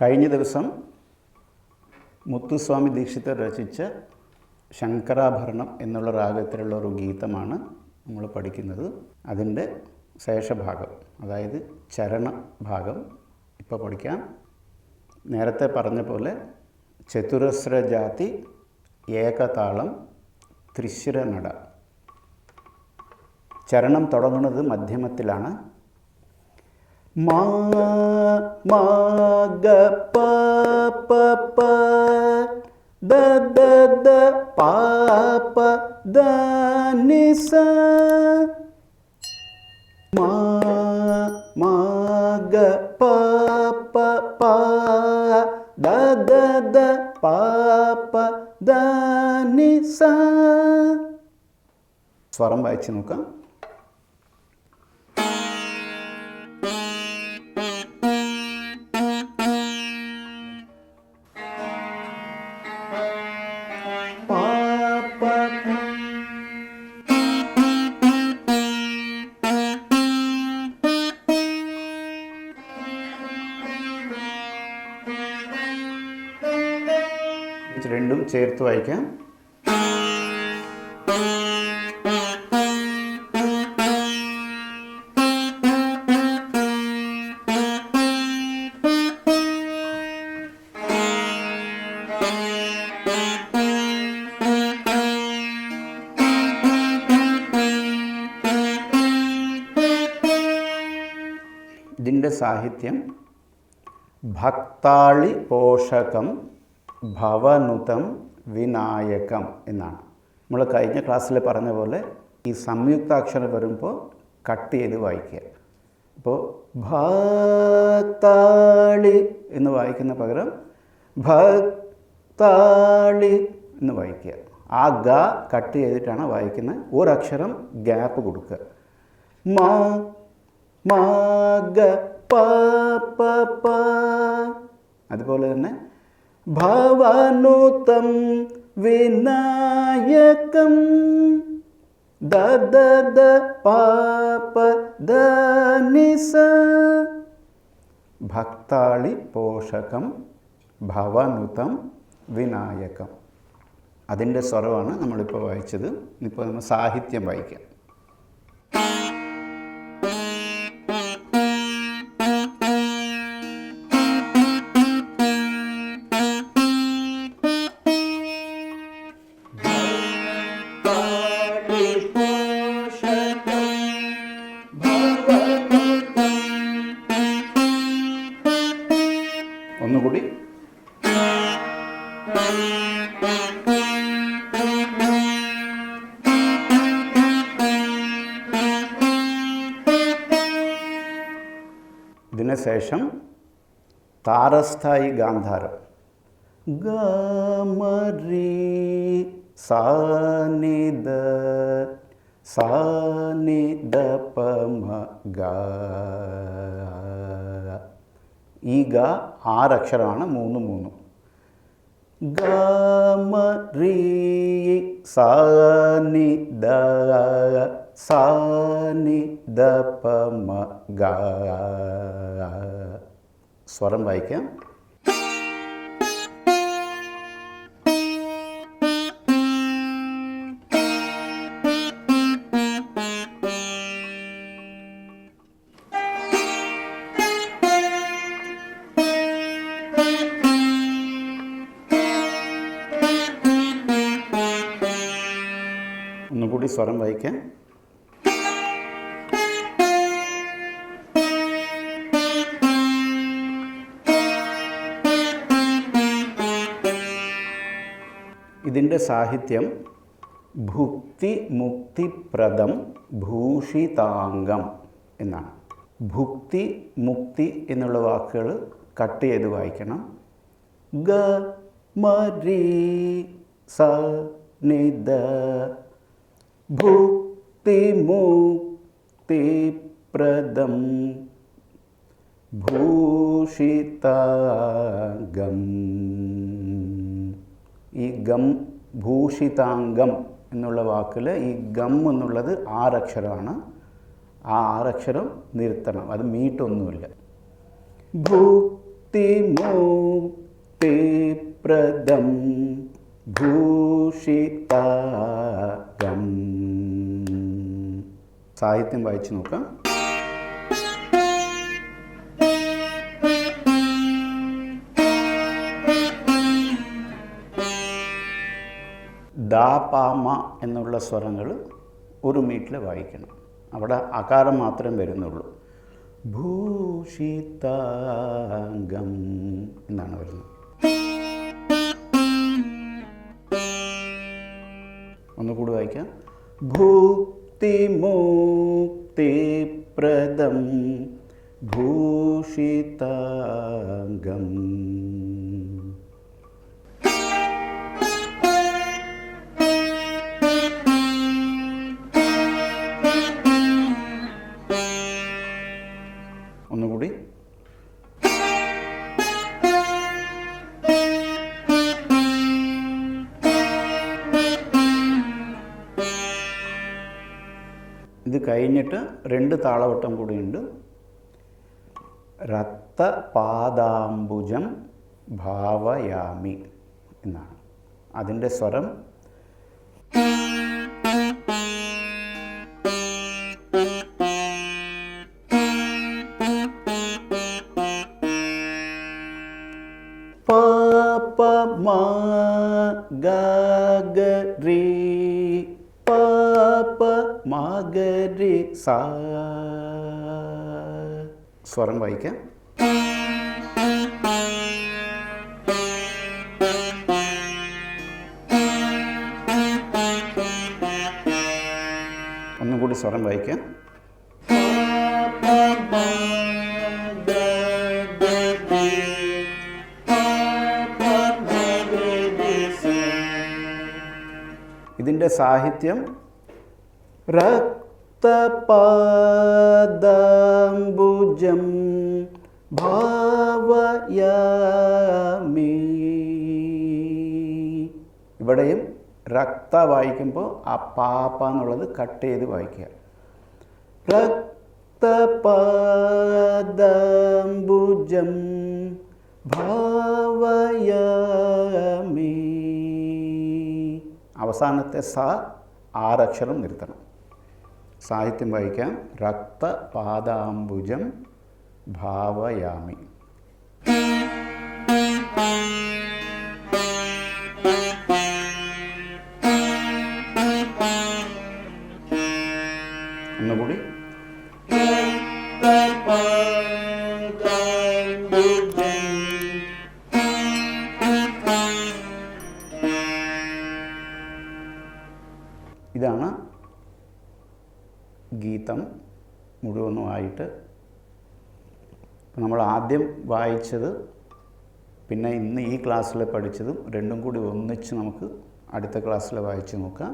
കഴിഞ്ഞ ദിവസം മുത്തുസ്വാമി ദീക്ഷിതർ രചിച്ച ശങ്കരാഭരണം എന്നുള്ള രാഗത്തിലുള്ള ഒരു ഗീതമാണ് നമ്മൾ പഠിക്കുന്നത്. അതിന്റെ ശേഷഭാഗം അതായത് ചരണ ഭാഗം ഇപ്പോൾ പഠിക്കാം. നേരത്തെ പറഞ്ഞ പോലെ ചതുരസ്ര ജാതി ഏകതാളം ത്രിശിര നട. ചരണം തുടങ്ങുന്നത് മധ്യമത്തിലാണ്. മാ മാ ഗ പ പ പ ദ ദ ദ പ പ ദ നി സ മാ മാ ഗ പ പ പ ദ ദ ദ പ പ ദ നി സ സ്വരം വായിച്ച് ഇത് രണ്ടും ചേർത്ത് വായിക്കാം. ഇതിന്റെ സാഹിത്യം ഭക്താളി പോഷകം ഭവനുതം വിനായകം എന്നാണ്. നമ്മൾ കഴിഞ്ഞ ക്ലാസ്സിൽ പറഞ്ഞ പോലെ ഈ സംയുക്താക്ഷരം വരുമ്പോൾ കട്ട് ചെയ്ത് വായിക്കുക. അപ്പോൾ ഭക്താളി എന്ന് വായിക്കുന്ന പകരം ഭക്താളി എന്ന് വായിക്കുക. ആ ഗ കട്ട് ചെയ്തിട്ടാണ് വായിക്കുന്നത്. ഒരക്ഷരം ഗ്യാപ്പ് കൊടുക്കുക. മാ മാ ഗ പ. അതുപോലെ തന്നെ ഭവനുതം വിനായകം ദദ ദ ദ പ പ ദ നി സ ഭക്താളി പോഷകം ഭവനുതം വിനായകം അതിന്റെ സ്വരമാണ് നമ്മളിപ്പോൾ വായിച്ചത്. ഇപ്പോൾ നമ്മൾ സാഹിത്യം വായിക്കാം. ഇതിന് ശേഷം താരസ്ഥായി ഗാന്ധാരം. ഗമരി സാനിദ സാനിദ പമ ഗ. ഈ ഗ ആറക്ഷരമാണ് മൂന്ന് മൂന്നും. ഗമരി സാനി ദ സാനി ദ പമ ഗ സ്വരം വായിക്കാം ഒന്നുകൂടി സ്വരം വായിക്കാം. ഇതിന്റെ സാഹിത്യം ഭുക്തി മുക്തിപ്രദം ഭൂഷിതാംഗം എന്നാണ്. ഭുക്തി മുക്തി എന്നുള്ള വാക്കുകൾ കട്ട് ചെയ്ത് വായിക്കണം. ഗ മരി സ നിദ ഭുക്തി ഭൂഷിതാഗം. ഈ ഗം ഭൂഷിതാംഗം എന്നുള്ള വാക്കിൽ ഈ ഗം എന്നുള്ളത് ആറക്ഷരമാണ്. ആ ആറക്ഷരം നിർത്തണം. അത് മീട്ടൊന്നുമില്ല. ഭുക്തിമുക്തിപ്രദം ഭുക്തിമുക്തിപ്രദം ഭൂഷിതാകം സാഹിത്യം വായിച്ചു നോക്കാം. ദാ പാമ എന്നുള്ള സ്വരങ്ങൾ ഒരു മീറ്റിൽ വായിക്കണം. അവിടെ അകാരം മാത്രമേ വരുന്നുള്ളൂ. ഭൂഷിതാംഗം എന്നാണ് വരുന്നത്. ഒന്നുകൂടി വായിക്കാം ഭുക്തിമുക്തിപ്രദം ഭൂഷിതാംഗം ഒന്നുകൂടി ഇത് കഴിഞ്ഞിട്ട് രണ്ട് താളവട്ടം കൂടിയുണ്ട്. രക്തപാദാംബുജം ഭാവയാമി എന്നാണ്. അതിന്റെ സ്വരം പാപ മഗരി പാപ മഗരി സാ. സ്വരം വായിക്കാം. ഒന്നും കൂടി സ്വരം വായിക്കാം. ഇതിന്റെ സാഹിത്യം രക്തപാദാംബുജം ഭാവയാമി. ഇവിടെയും രക്ത വായിക്കുമ്പോൾ ആ പാപ്പ എന്നുള്ളത് കട്ട് ചെയ്ത് വായിക്കുക. രക്തപാദാംബുജം ഭാവയാമി. അവസാനത്തെ സ ആറക്ഷരം നിർത്തണം. സാഹിത്യം വായിക്കാം രക്തപാദാംബുജം ഭാവയാമി ഒന്നുകൂടി ഗീതം മുഴുവനുമായിട്ട് നമ്മൾ ആദ്യം വായിച്ചത് പിന്നെ ഇന്ന് ഈ ക്ലാസ്സിൽ പഠിച്ചതും രണ്ടും കൂടി ഒന്നിച്ച് നമുക്ക് അടുത്ത ക്ലാസ്സിൽ വായിച്ച് നോക്കാം.